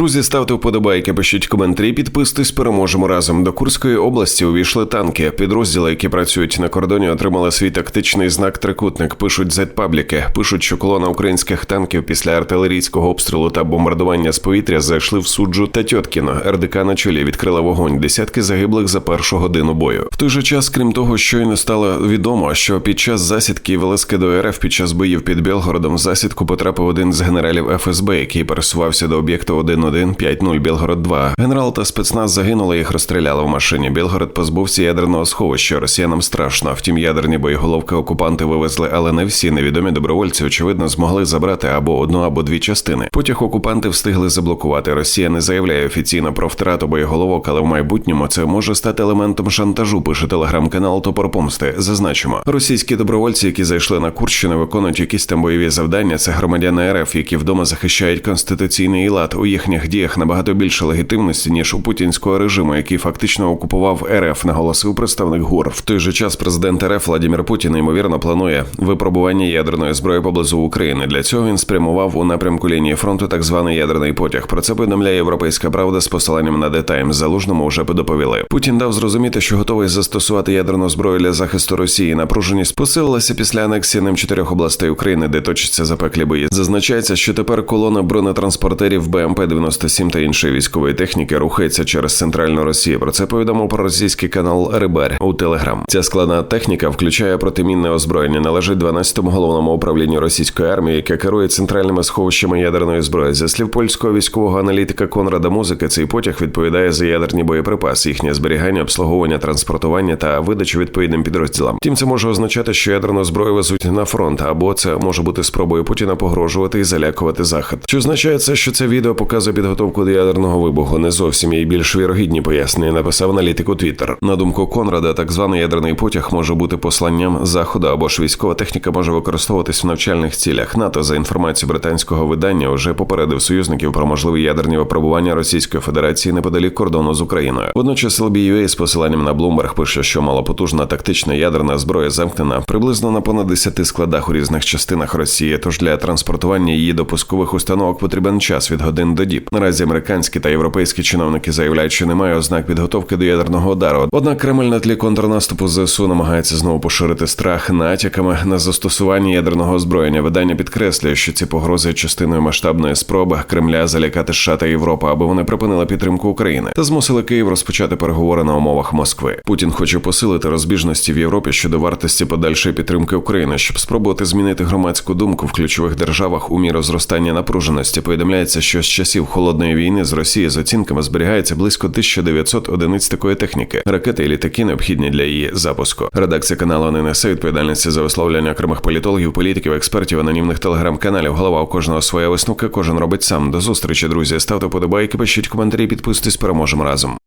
Друзі, ставте вподобайки, пишіть коментарі, підписуйтесь, переможемо разом. До Курської області увійшли танки. Підрозділи, які працюють на кордоні, отримали свій тактичний знак трикутник. Пишуть зетпабліки. Пишуть, що колона українських танків після артилерійського обстрілу та бомбардування з повітря зайшли в суджу та Тьоткіно. РДК на чолі відкрила вогонь. Десятки загиблих за першу годину бою. В той же час, крім того, щойно стало відомо, що під час засідки в ЛСК до РФ під час боїв під Білгородом в засідку потрапив один з генералів ФСБ, який пересувався до об'єкту 1150 Білгород 2 Генерал та спецназ загинули, їх розстріляли в машині. Білгород позбувся ядерного сховища. Росіянам страшно. Втім, ядерні боєголовки окупанти вивезли, але не всі невідомі добровольці, очевидно, змогли забрати або одну, або дві частини. Потяг окупанти встигли заблокувати. Росія не заявляє офіційно про втрату боєголовок, але в майбутньому це може стати елементом шантажу. Пише телеграм-канал Топор Помсти. Зазначимо, російські добровольці, які зайшли на Курщину, виконують якісь там бойові завдання. Це громадяни РФ, які вдома захищають конституційний лад. У їхніх діях набагато більше легітимності ніж у путінського режиму, який фактично окупував РФ, наголосив представник ГУР. В той же час президент РФ Владимир Путін ймовірно планує випробування ядерної зброї поблизу України. Для цього він спрямував у напрямку лінії фронту так званий ядерний потяг. Про це повідомляє європейська правда з посиланням на Times. Залужному вже доповіли. Путін дав зрозуміти, що готовий застосувати ядерну зброю для захисту Росії. Напруженість посилилася після анексії ним чотирьох областей України, де точаться запеклі бої. Зазначається, що тепер колона бронетранспортерів БМП 97 та іншої військової техніки рухається через центральну Росію. Про це повідомив проросійський канал Рибар у Телеграм. Ця складна техніка включає протимінне озброєння. Належить 12-му головному управлінню російської армії, яке керує центральними сховищами ядерної зброї. За слів польського військового аналітика Конрада Музики, цей потяг відповідає за ядерні боєприпаси, їхнє зберігання, обслуговування, транспортування та видачу відповідним підрозділам. Втім, це може означати, що ядерну зброю везуть на фронт, або це може бути спробою Путіна погрожувати і залякувати захід. Чи означає це, що це відео показує підготовку до ядерного вибуху? Не зовсім є більш вірогідні пояснення. Написав аналітик у Твіттер. На думку Конрада, так званий ядерний потяг може бути посланням заходу або ж військова техніка може використовуватись в навчальних цілях. НАТО за інформацією британського видання вже попередив союзників про можливі ядерні випробування Російської Федерації неподалік кордону з Україною. Водночас LBUA з посиланням на Bloomberg пише, що малопотужна тактична ядерна зброя замкнена приблизно на понад 10 складах у різних частинах Росії. Тож для транспортування її до пускових установок потрібен час від годин до діб. Наразі американські та європейські чиновники заявляють, що немає ознак підготовки до ядерного удару. Однак Кремль на тлі контрнаступу ЗСУ намагається знову поширити страх натяками на застосування ядерного озброєння. Видання підкреслює, що ці погрози є частиною масштабної спроби Кремля залякати США та Європу, аби вони припинили підтримку України та змусили Київ розпочати переговори на умовах Москви. Путін хоче посилити розбіжності в Європі щодо вартості подальшої підтримки України, щоб спробувати змінити громадську думку в ключових державах у міру зростання напруженості. Повідомляється, що з часів холодної війни з Росії з оцінками зберігається близько 1900 одиниць такої техніки, ракети і літаки необхідні для її запуску. Редакція каналу не несе відповідальності за висловлення окремих політологів, політиків, експертів, анонімних телеграм-каналів. Голова у кожного своя висновка, кожен робить сам. До зустрічі, друзі. Ставте подобайки, пишіть коментарі, підписуйтесь, переможемо разом.